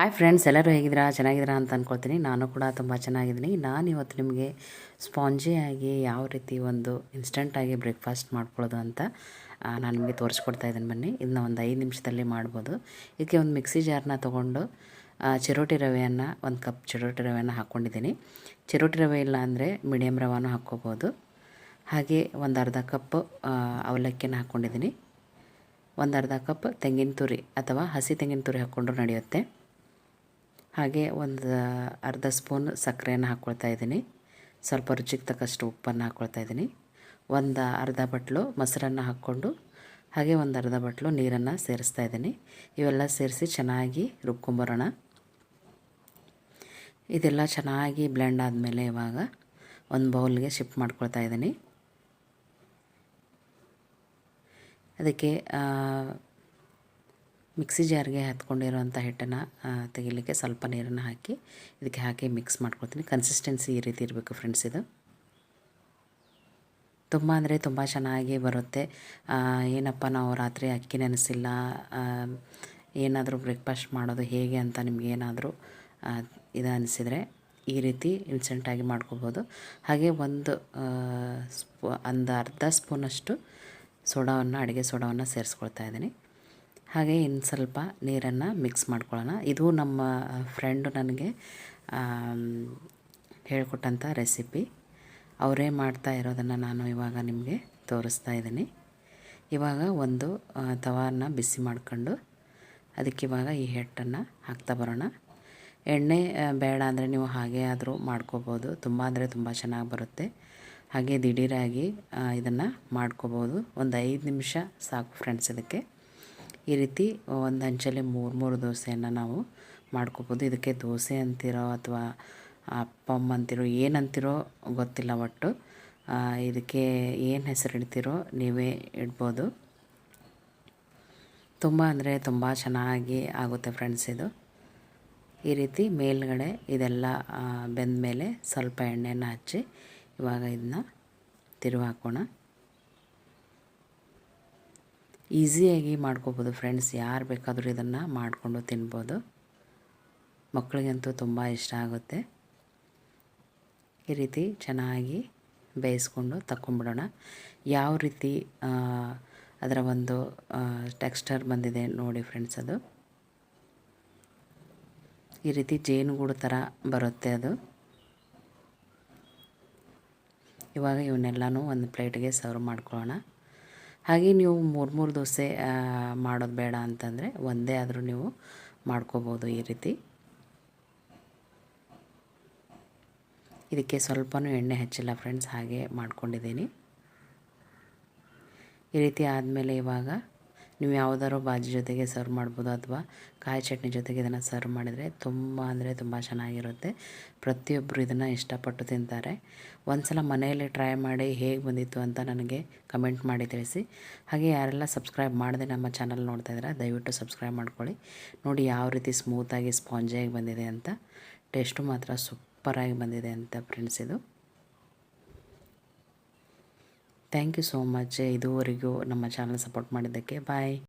Hi friends ಎಲ್ಲರೂ ಹೇಗಿದ್ದೀರಾ? ಚೆನ್ನಾಗಿದ್ದೀರಾ ಅಂತ ಅಂದ್ಕೊಳ್ತೀನಿ ನಾನು ಕೂಡ ತುಂಬ ಚೆನ್ನಾಗಿದ್ದೀನಿ. ನಾನು ಇವತ್ತು ನಿಮಗೆ ಸ್ಪಾಂಜಿಯಾಗಿ ಯಾವ ರೀತಿ ಒಂದು ಇನ್ಸ್ಟಂಟಾಗಿ ಬ್ರೇಕ್ಫಾಸ್ಟ್ ಮಾಡ್ಕೊಳ್ಳೋದು ಅಂತ ನಾನು ನಿಮಗೆ ತೋರಿಸ್ಕೊಡ್ತಾ ಇದ್ದೀನಿ ಬನ್ನಿ. ಇದನ್ನ ಒಂದು ಐದು ನಿಮಿಷದಲ್ಲಿ ಮಾಡ್ಬೋದು. ಇದಕ್ಕೆ ಒಂದು ಮಿಕ್ಸಿ ಜಾರ್ನ ತೊಗೊಂಡು ಚಿರೋಟಿ ರವೆಯನ್ನು, ಒಂದು ಕಪ್ ಚಿರೋಟಿ ರವೆಯನ್ನು ಹಾಕ್ಕೊಂಡಿದ್ದೀನಿ. ಚಿರೋಟಿ ರವೆ ಇಲ್ಲ ಅಂದರೆ ಮೀಡಿಯಮ್ ರವಾನು ಹಾಕ್ಕೋಬೋದು. ಹಾಗೆ ಒಂದು ಅರ್ಧ ಕಪ್ ಅವಲಕ್ಕಿನ ಹಾಕ್ಕೊಂಡಿದ್ದೀನಿ. ಒಂದು ಅರ್ಧ ಕಪ್ ತೆಂಗಿನ ತುರಿ ಅಥವಾ ಹಸಿ ತೆಂಗಿನ ತುರಿ ಹಾಕ್ಕೊಂಡ್ರೂ ನಡೆಯುತ್ತೆ. ಹಾಗೆ ಒಂದು ಅರ್ಧ ಸ್ಪೂನ್ ಸಕ್ಕರೆಯನ್ನು ಹಾಕ್ಕೊಳ್ತಾ ಇದ್ದೀನಿ. ಸ್ವಲ್ಪ ರುಚಿಗೆ ತಕ್ಕಷ್ಟು ಉಪ್ಪನ್ನು ಹಾಕ್ಕೊಳ್ತಾ ಇದ್ದೀನಿ. ಒಂದು ಅರ್ಧ ಬಟ್ಲು ಮೊಸರನ್ನು ಹಾಕ್ಕೊಂಡು ಹಾಗೆ ಒಂದು ಅರ್ಧ ಬಟ್ಲು ನೀರನ್ನು ಸೇರಿಸ್ತಾ ಇದ್ದೀನಿ. ಇವೆಲ್ಲ ಸೇರಿಸಿ ಚೆನ್ನಾಗಿ ರುಬ್ಕೊಂಬರೋಣ. ಇದೆಲ್ಲ ಚೆನ್ನಾಗಿ ಬ್ಲೆಂಡ್ ಆದಮೇಲೆ ಇವಾಗ ಒಂದು ಬೌಲ್ಗೆ ಶಿಫ್ಟ್ ಮಾಡ್ಕೊಳ್ತಾ ಇದ್ದೀನಿ. ಅದಕ್ಕೆ ಮಿಕ್ಸಿ ಜಾರ್ಗೆ ಹತ್ಕೊಂಡಿರುವಂಥ ಹಿಟ್ಟನ್ನು ತೆಗಿಲಿಕ್ಕೆ ಸ್ವಲ್ಪ ನೀರನ್ನು ಹಾಕಿ ಇದಕ್ಕೆ ಹಾಕಿ ಮಿಕ್ಸ್ ಮಾಡ್ಕೊಳ್ತೀನಿ. ಕನ್ಸಿಸ್ಟೆನ್ಸಿ ಈ ರೀತಿ ಇರಬೇಕು ಫ್ರೆಂಡ್ಸ್ ಇದು. ತುಂಬ ಅಂದರೆ ತುಂಬ ಚೆನ್ನಾಗಿ ಬರುತ್ತೆ. ಏನಪ್ಪ ನಾವು ರಾತ್ರಿ ಅಕ್ಕಿ ನೆನೆಸಿಲ್ಲ ಏನಾದರೂ ಬ್ರೇಕ್ಫಾಸ್ಟ್ ಮಾಡೋದು ಹೇಗೆ ಅಂತ ನಿಮಗೇನಾದರೂ ಇದು ಅನಿಸಿದರೆ ಈ ರೀತಿ ಇನ್ಸ್ಟೆಂಟಾಗಿ ಮಾಡ್ಕೋಬೋದು. ಹಾಗೆ ಒಂದು ಸ್ಪೂ ಒಂದು ಅರ್ಧ ಸ್ಪೂನಷ್ಟು ಸೋಡಾವನ್ನು, ಅಡುಗೆ ಸೋಡಾವನ್ನು ಸೇರಿಸ್ಕೊಳ್ತಾ ಇದ್ದೀನಿ. ಹಾಗೆ ಇನ್ನು ಸ್ವಲ್ಪ ನೀರನ್ನು ಮಿಕ್ಸ್ ಮಾಡ್ಕೊಳ್ಳೋಣ. ಇದು ನಮ್ಮ ಫ್ರೆಂಡು ನನಗೆ ಹೇಳ್ಕೊಟ್ಟಂಥ ರೆಸಿಪಿ ಅವರೇ ಮಾಡ್ತಾ ಇರೋದನ್ನು ನಾನು ಇವಾಗ ನಿಮಗೆ ತೋರಿಸ್ತಾ ಇದ್ದೀನಿ. ಇವಾಗ ಒಂದು ತವಾನ ಬಿಸಿ ಮಾಡ್ಕೊಂಡು ಅದಕ್ಕೆ ಇವಾಗ ಈ ಹಿಟ್ಟನ್ನು ಹಾಕ್ತಾ ಬರೋಣ. ಎಣ್ಣೆ ಬೇಡ ಅಂದರೆ ನೀವು ಹಾಗೆ ಆದರೂ ಮಾಡ್ಕೋಬೋದು. ತುಂಬ ಅಂದರೆ ತುಂಬ ಚೆನ್ನಾಗಿ ಬರುತ್ತೆ. ಹಾಗೆ ದಿಢೀರಾಗಿ ಇದನ್ನು ಮಾಡ್ಕೋಬೋದು. ಒಂದು ಐದು ನಿಮಿಷ ಸಾಕು ಫ್ರೆಂಡ್ಸ್ ಇದಕ್ಕೆ. ಈ ರೀತಿ ಒಂದು ಹಂಚಲ್ಲಿ ಮೂರು ಮೂರು ದೋಸೆಯನ್ನು ನಾವು ಮಾಡ್ಕೋಬೋದು. ಇದಕ್ಕೆ ದೋಸೆ ಅಂತಿರೋ ಅಥವಾ ಅಪ್ಪಮ್ ಅಂತಿರೋ, ಏನಂತಿರೋ ಗೊತ್ತಿಲ್ಲ ಒಟ್ಟು. ಇದಕ್ಕೆ ಏನು ಹೆಸರು ಇಡ್ತಿರೋ ನೀವೇ ಇಡ್ಬೋದು. ತುಂಬ ಅಂದರೆ ತುಂಬ ಚೆನ್ನಾಗಿ ಆಗುತ್ತೆ ಫ್ರೆಂಡ್ಸ್ ಇದು. ಈ ರೀತಿ ಮೇಲ್ಗಡೆ ಇದೆಲ್ಲ ಬೆಂದ ಮೇಲೆ ಸ್ವಲ್ಪ ಎಣ್ಣೆನ ಹಚ್ಚಿ ಇವಾಗ ಇದನ್ನ ತಿರುವು ಹಾಕೋಣ ಈಸಿಯಾಗಿ ಮಾಡ್ಕೋಬೋದು ಫ್ರೆಂಡ್ಸ್. ಯಾರು ಬೇಕಾದರೂ ಇದನ್ನು ಮಾಡಿಕೊಂಡು ತಿನ್ಬೋದು. ಮಕ್ಕಳಿಗಂತೂ ತುಂಬ ಇಷ್ಟ ಆಗುತ್ತೆ. ಈ ರೀತಿ ಚೆನ್ನಾಗಿ ಬೇಯಿಸ್ಕೊಂಡು ತಗೊಂಬಿಡೋಣ ಯಾವ ರೀತಿ ಅದರ ಒಂದು ಟೆಕ್ಸ್ಚರ್ ಬಂದಿದೆ ನೋಡಿ ಫ್ರೆಂಡ್ಸ್ ಅದು. ಈ ರೀತಿ ಜೇನುಗೂಡು ಥರ ಬರುತ್ತೆ ಅದು. ಇವಾಗ ಇವನ್ನೆಲ್ಲನೂ ಒಂದು ಪ್ಲೇಟ್ಗೆ ಸರ್ವ್ ಮಾಡ್ಕೊಳ್ಳೋಣ. ಹಾಗೆ ನೀವು ಮೂರು ಮೂರು ದೋಸೆ ಮಾಡೋದು ಬೇಡ ಅಂತಂದರೆ ಒಂದೇ ಆದರೂ ನೀವು ಮಾಡ್ಕೋಬೋದು ಈ ರೀತಿ. ಇದಕ್ಕೆ ಸ್ವಲ್ಪನೂ ಎಣ್ಣೆ ಹಚ್ಚಿಲ್ಲ ಫ್ರೆಂಡ್ಸ್ ಹಾಗೆ ಮಾಡ್ಕೊಂಡಿದ್ದೀನಿ. ಈ ರೀತಿ ಆದಮೇಲೆ ಇವಾಗ ನೀವು ಯಾವುದಾದ್ರು ಬಾಜಿ ಜೊತೆಗೆ ಸರ್ವ್ ಮಾಡ್ಬೋದು ಅಥವಾ ಕಾಯಿ ಚಟ್ನಿ ಜೊತೆಗೆ ಇದನ್ನು ಸರ್ವ್ ಮಾಡಿದರೆ ತುಂಬ ಅಂದರೆ ತುಂಬ ಚೆನ್ನಾಗಿರುತ್ತೆ. ಪ್ರತಿಯೊಬ್ಬರು ಇದನ್ನು ಇಷ್ಟಪಟ್ಟು ತಿಂತಾರೆ. ಒಂದು ಸಲ ಮನೆಯಲ್ಲಿ ಟ್ರೈ ಮಾಡಿ ಹೇಗೆ ಬಂದಿತ್ತು ಅಂತ ನನಗೆ ಕಮೆಂಟ್ ಮಾಡಿ ತಿಳಿಸಿ. ಹಾಗೆ ಯಾರೆಲ್ಲ ಸಬ್ಸ್ಕ್ರೈಬ್ ಮಾಡದೆ ನಮ್ಮ ಚಾನಲ್ ನೋಡ್ತಾ ಇದ್ದೀರಾ, ದಯವಿಟ್ಟು ಸಬ್ಸ್ಕ್ರೈಬ್ ಮಾಡ್ಕೊಳ್ಳಿ. ನೋಡಿ ಯಾವ ರೀತಿ ಸ್ಮೂತಾಗಿ ಸ್ಪಾಂಜಾಗಿ ಬಂದಿದೆ ಅಂತ. ಟೇಸ್ಟು ಮಾತ್ರ ಸೂಪರಾಗಿ ಬಂದಿದೆ ಅಂತ ಫ್ರೆಂಡ್ಸ್ ಇದು. ಥ್ಯಾಂಕ್ ಯು ಸೋ ಮಚ್ ಇದುವರೆಗೂ ನಮ್ಮ ಚಾನಲ್ ಸಪೋರ್ಟ್ ಮಾಡಿದ್ದಕ್ಕೆ ಬಾಯ್